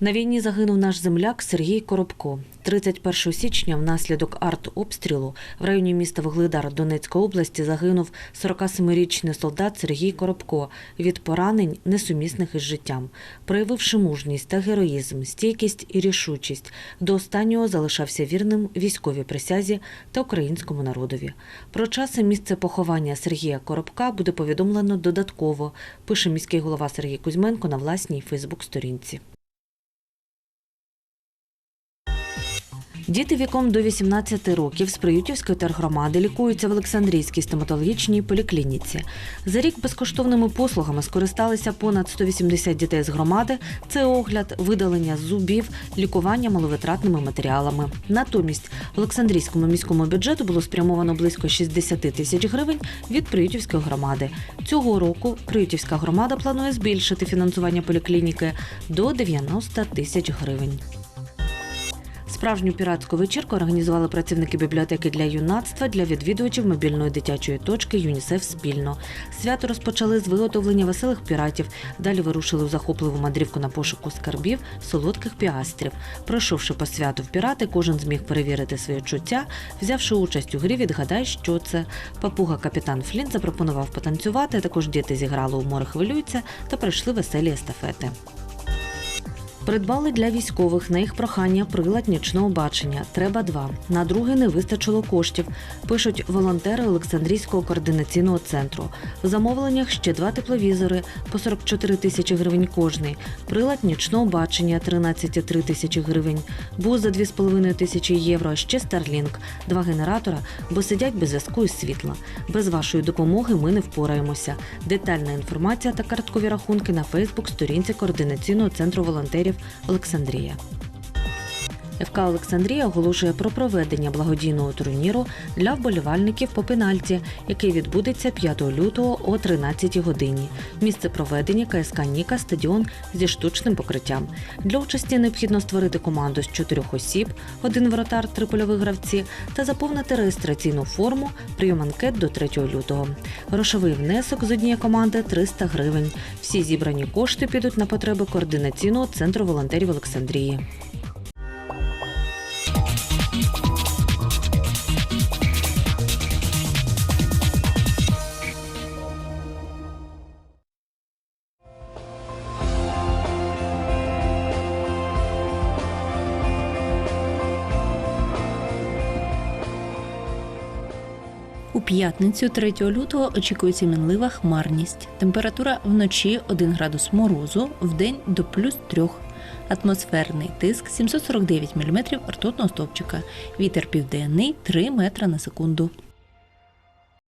На війні загинув наш земляк Сергій Коробко. 31 січня внаслідок артобстрілу в районі міста Вугледар Донецької області загинув 47-річний солдат Сергій Коробко від поранень, несумісних із життям. Проявивши мужність та героїзм, стійкість і рішучість, до останнього залишався вірним військовій присязі та українському народові. Про час і місце поховання Сергія Коробка буде повідомлено додатково, пише міський голова Сергій Кузьменко на власній Фейсбук-сторінці. Діти віком до 18 років з Приютівської тергромади лікуються в Олександрійській стоматологічній поліклініці. За рік безкоштовними послугами скористалися понад 180 дітей з громади. Це огляд, видалення зубів, лікування маловитратними матеріалами. Натомість Олександрійському міському бюджету було спрямовано близько 60 тисяч гривень від Приютівської громади. Цього року Приютівська громада планує збільшити фінансування поліклініки до 90 тисяч гривень. Справжню піратську вечірку організували працівники бібліотеки для юнацтва для відвідувачів мобільної дитячої точки ЮНІСЕФ спільно. Свято розпочали з виготовлення веселих піратів. Далі вирушили у захопливу мандрівку на пошуку скарбів солодких піастрів. Пройшовши по святу в пірати, кожен зміг перевірити своє чуття, взявши участь у грі, відгадай, що це. Папуга капітан Флінт запропонував потанцювати. Також діти зіграли у море хвилюються та пройшли веселі естафети. Придбали для військових на їх прохання прилад нічного бачення. Треба два. На другий не вистачило коштів. Пишуть волонтери Олександрійського координаційного центру. В замовленнях ще два тепловізори по 44 тисячі гривень кожний. Прилад нічного бачення 13,3 тисячі гривень. Буз за 2,5 тисячі євро. Ще Starlink. Два генератора, бо сидять без зв'язку і світла. Без вашої допомоги ми не впораємося. Детальна інформація та карткові рахунки на Фейсбук сторінці координаційного центру волонтерів Олександрія. ФК Олександрія оголошує про проведення благодійного турніру для вболівальників по пенальті, який відбудеться 5 лютого о 13 годині. Місце проведення КСК Ніка стадіон зі штучним покриттям. Для участі необхідно створити команду з чотирьох осіб, один воротар, три польові гравці, та заповнити реєстраційну форму. Прийом анкет до 3 лютого. Грошовий внесок з однієї команди 300 гривень. Всі зібрані кошти підуть на потреби координаційного центру волонтерів Олександрії. У п'ятницю 3 лютого очікується мінлива хмарність. Температура вночі 1 градус морозу, вдень до плюс 3. Атмосферний тиск 749 мм ртутного стовпчика. Вітер південний 3 метра на секунду.